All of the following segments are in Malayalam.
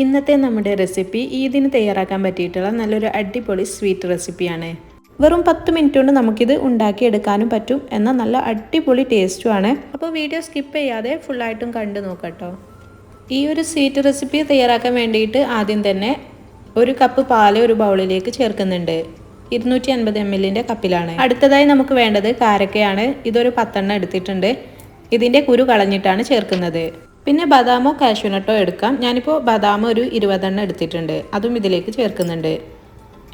ഇന്നത്തെ നമ്മുടെ റെസിപ്പി ഈദിന് തയ്യാറാക്കാൻ പറ്റിയിട്ടുള്ള നല്ലൊരു അടിപൊളി സ്വീറ്റ് റെസിപ്പിയാണ് വെറും പത്ത് മിനിറ്റ് കൊണ്ട് നമുക്കിത് ഉണ്ടാക്കിയെടുക്കാനും പറ്റും എന്ന നല്ല അടിപൊളി ടേസ്റ്റുമാണ് അപ്പോൾ വീഡിയോ സ്കിപ്പ് ചെയ്യാതെ ഫുള്ളായിട്ടും കണ്ടു നോക്കട്ടോ. ഈ ഒരു സ്വീറ്റ് റെസിപ്പി തയ്യാറാക്കാൻ വേണ്ടിയിട്ട് ആദ്യം തന്നെ ഒരു കപ്പ് പാൽ ഒരു ബൗളിലേക്ക് ചേർക്കുന്നുണ്ട്. ഇരുന്നൂറ്റി അൻപത് എം എല്ലിന്റെ കപ്പിലാണ് അടുത്തതായി നമുക്ക് വേണ്ടത് കാരക്കയാണ്. ഇതൊരു പത്തെണ്ണം എടുത്തിട്ടുണ്ട്. ഇതിന്റെ കുരു കളഞ്ഞിട്ടാണ് ചേർക്കുന്നത്. പിന്നെ ബദാമോ കാഷ്യൂനട്ടോ എടുക്കാം. ഞാനിപ്പോൾ ബദാം ഒരു ഇരുപതെണ്ണം എടുത്തിട്ടുണ്ട്. അതും ഇതിലേക്ക് ചേർക്കുന്നുണ്ട്.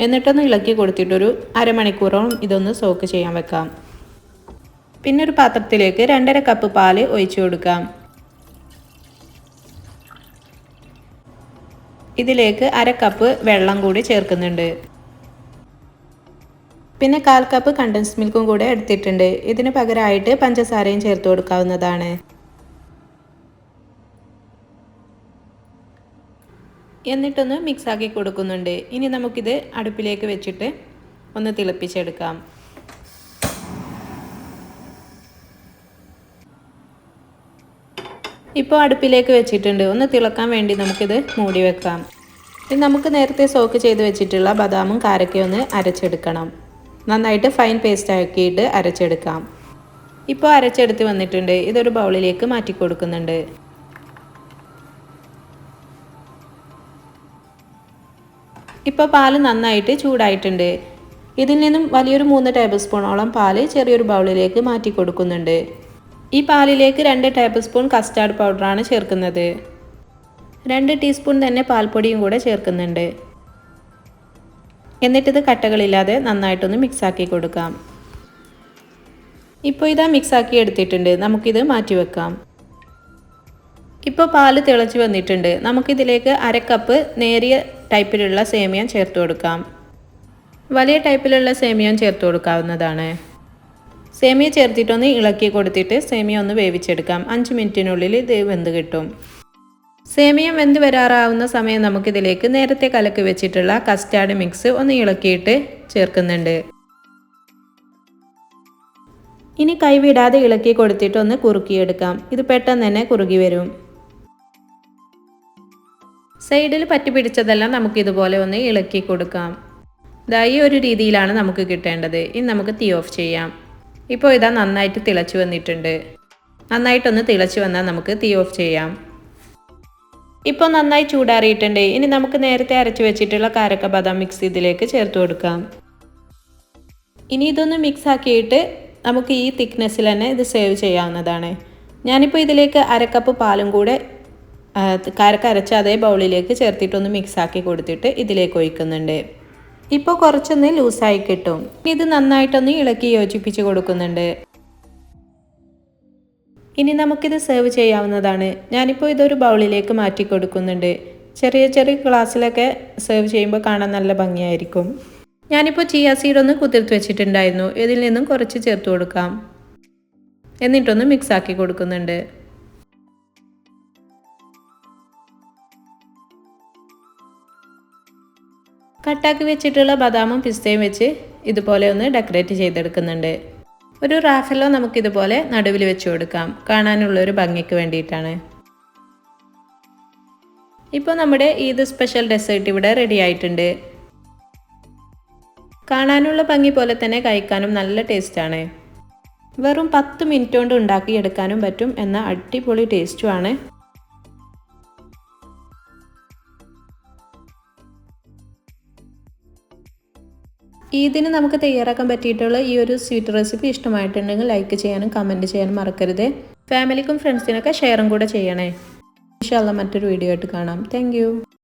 എന്നിട്ടൊന്ന് ഇളക്കി കൊടുത്തിട്ടൊരു അരമണിക്കൂറോളം ഇതൊന്ന് സോക്ക് ചെയ്യാൻ വെക്കാം. പിന്നെ ഒരു പാത്രത്തിലേക്ക് രണ്ടര കപ്പ് പാൽ ഒഴിച്ചു കൊടുക്കാം. ഇതിലേക്ക് അര കപ്പ് വെള്ളം കൂടി ചേർക്കുന്നുണ്ട്. പിന്നെ കാൽ കപ്പ് കണ്ടൻസ് മിൽക്കും കൂടെ എടുത്തിട്ടുണ്ട്. ഇതിന് പകരമായിട്ട് പഞ്ചസാരയും ചേർത്ത് കൊടുക്കാവുന്നതാണ്. എന്നിട്ടൊന്ന് മിക്സാക്കി കൊടുക്കുന്നുണ്ട്. ഇനി നമുക്കിത് അടുപ്പിലേക്ക് വെച്ചിട്ട് ഒന്ന് തിളപ്പിച്ചെടുക്കാം. ഇപ്പോൾ അടുപ്പിലേക്ക് വെച്ചിട്ടുണ്ട്. ഒന്ന് തിളക്കാൻ വേണ്ടി നമുക്കിത് മൂടി വെക്കാം. ഇനി നമുക്ക് നേരത്തെ സോക്ക് ചെയ്ത് വെച്ചിട്ടുള്ള ബദാമും കാരക്കയും ഒന്ന് അരച്ചെടുക്കണം. നന്നായിട്ട് ഫൈൻ പേസ്റ്റ് ആക്കിയിട്ട് അരച്ചെടുക്കാം. ഇപ്പോൾ അരച്ചെടുത്ത് വന്നിട്ടുണ്ട്. ഇതൊരു ബൗളിലേക്ക് മാറ്റി കൊടുക്കുന്നുണ്ട് ഇപ്പോൾ പാൽ നന്നായിട്ട് ചൂടായിട്ടുണ്ട്. ഇതിൽ നിന്നും വലിയൊരു മൂന്ന് ടേബിൾ സ്പൂണോളം പാൽ ചെറിയൊരു ബൗളിലേക്ക് മാറ്റി കൊടുക്കുന്നുണ്ട്. ഈ പാലിലേക്ക് രണ്ട് ടേബിൾ സ്പൂൺ കസ്റ്റാർഡ് പൗഡറാണ് ചേർക്കുന്നത്. രണ്ട് ടീസ്പൂൺ തന്നെ പാൽപ്പൊടിയും കൂടെ ചേർക്കുന്നുണ്ട്. എന്നിട്ടിത് കട്ടകളില്ലാതെ നന്നായിട്ടൊന്ന് മിക്സാക്കി കൊടുക്കാം. ഇപ്പോൾ ഇതാ മിക്സാക്കി എടുത്തിട്ടുണ്ട്. നമുക്കിത് മാറ്റി വെക്കാം. ഇപ്പോൾ പാൽ തിളച്ച് വന്നിട്ടുണ്ട്. നമുക്കിതിലേക്ക് അര കപ്പ് നേരിയ ടൈപ്പിലുള്ള സേമിയ ചേർത്ത് കൊടുക്കാം. വലിയ ടൈപ്പിലുള്ള സേമിയം ചേർത്ത് കൊടുക്കാവുന്നതാണ്. സേമിയ ചേർത്തിട്ടൊന്ന് ഇളക്കി കൊടുത്തിട്ട് സേമിയ ഒന്ന് വേവിച്ചെടുക്കാം. അഞ്ച് മിനിറ്റിനുള്ളിൽ ഇത് വെന്ത് കിട്ടും. സേമിയം വെന്ത് വരാറാവുന്ന സമയം നമുക്കിതിലേക്ക് നേരത്തെ കലക്കി വെച്ചിട്ടുള്ള കസ്റ്റാർഡ് മിക്സ് ഒന്ന് ഇളക്കിയിട്ട് ചേർക്കുന്നുണ്ട്. ഇനി കൈവിടാതെ ഇളക്കി കൊടുത്തിട്ട് ഒന്ന് കുറുക്കിയെടുക്കാം. ഇത് പെട്ടെന്ന് തന്നെ കുറുകി വരും. സൈഡിൽ പറ്റി പിടിച്ചതെല്ലാം നമുക്ക് ഇതുപോലെ ഒന്ന് ഇളക്കി കൊടുക്കാം. ഇതാ ഈ ഒരു രീതിയിലാണ് നമുക്ക് കിട്ടേണ്ടത്. ഇനി നമുക്ക് തീ ഓഫ് ചെയ്യാം. ഇപ്പോൾ ഇതാ നന്നായിട്ട് തിളച്ചു വന്നിട്ടുണ്ട്. നന്നായിട്ടൊന്ന് തിളച്ചു വന്നാൽ നമുക്ക് തീ ഓഫ് ചെയ്യാം. ഇപ്പോൾ നന്നായി ചൂടാറിയിട്ടുണ്ട്. ഇനി നമുക്ക് നേരത്തെ അരച്ചു വെച്ചിട്ടുള്ള കാരക്ക ബദാം മിക്സ് ഇതിലേക്ക് ചേർത്ത് കൊടുക്കാം. ഇനി ഇതൊന്ന് മിക്സ് ആക്കിയിട്ട് നമുക്ക് ഈ തിക്നെസ്സിൽ തന്നെ ഇത് സേവ് ചെയ്യാവുന്നതാണ്. ഞാനിപ്പോൾ ഇതിലേക്ക് അരക്കപ്പ് പാലും കൂടെ കാരക്ക അരച്ച അതേ ബൗളിലേക്ക് ചേർത്തിട്ടൊന്ന് മിക്സാക്കി കൊടുത്തിട്ട് ഇതിലേക്ക് ഒഴിക്കുന്നുണ്ട്. ഇപ്പോൾ കുറച്ചൊന്ന് ലൂസായി കിട്ടും. ഇത് നന്നായിട്ടൊന്ന് ഇളക്കി യോജിപ്പിച്ച് കൊടുക്കുന്നുണ്ട്. ഇനി നമുക്കിത് സെർവ് ചെയ്യാവുന്നതാണ്. ഞാനിപ്പോൾ ഇതൊരു ബൗളിലേക്ക് മാറ്റി കൊടുക്കുന്നുണ്ട്. ചെറിയ ചെറിയ ഗ്ലാസ്സിലൊക്കെ സെർവ് ചെയ്യുമ്പോൾ കാണാൻ നല്ല ഭംഗിയായിരിക്കും. ഞാനിപ്പോൾ ചിയ സീഡ് ഒന്ന് കുതിർത്ത് വെച്ചിട്ടുണ്ടായിരുന്നു. ഇതിൽ നിന്നും കുറച്ച് ചേർത്ത് കൊടുക്കാം. എന്നിട്ടൊന്ന് മിക്സാക്കി കൊടുക്കുന്നുണ്ട്. കട്ടാക്കി വെച്ചിട്ടുള്ള ബദാമും പിസ്തയും വെച്ച് ഇതുപോലെ ഒന്ന് ഡെക്കറേറ്റ് ചെയ്തെടുക്കുന്നുണ്ട്. ഒരു റാഫലോ നമുക്കിതുപോലെ നടുവിൽ വെച്ച് കൊടുക്കാം. കാണാനുള്ള ഒരു ഭംഗിക്ക് വേണ്ടിയിട്ടാണ്. ഇപ്പോൾ നമ്മുടെ ഈദ് സ്പെഷ്യൽ ഡെസേർട്ട് ഇവിടെ റെഡി ആയിട്ടുണ്ട്. കാണാനുള്ള ഭംഗി പോലെ തന്നെ കഴിക്കാനും നല്ല ടേസ്റ്റാണ്. വെറും പത്ത് മിനിറ്റ് കൊണ്ട് ഉണ്ടാക്കിയെടുക്കാനും പറ്റും എന്ന അടിപൊളി ടേസ്റ്റുമാണ്. ഈദിന് നമുക്ക് തയ്യാറാക്കാൻ പറ്റിയിട്ടുള്ള ഈ ഒരു സ്വീറ്റ് റെസിപ്പി ഇഷ്ടമായിട്ടുണ്ടെങ്കിൽ ലൈക്ക് ചെയ്യാനും കമന്റ് ചെയ്യാനും മറക്കരുത്. ഫാമിലിക്കും ഫ്രണ്ട്സിനൊക്കെ ഷെയറും കൂടെ ചെയ്യണേ. ഇൻഷാല്ല മറ്റൊരു വീഡിയോ ആയിട്ട് കാണാം. താങ്ക്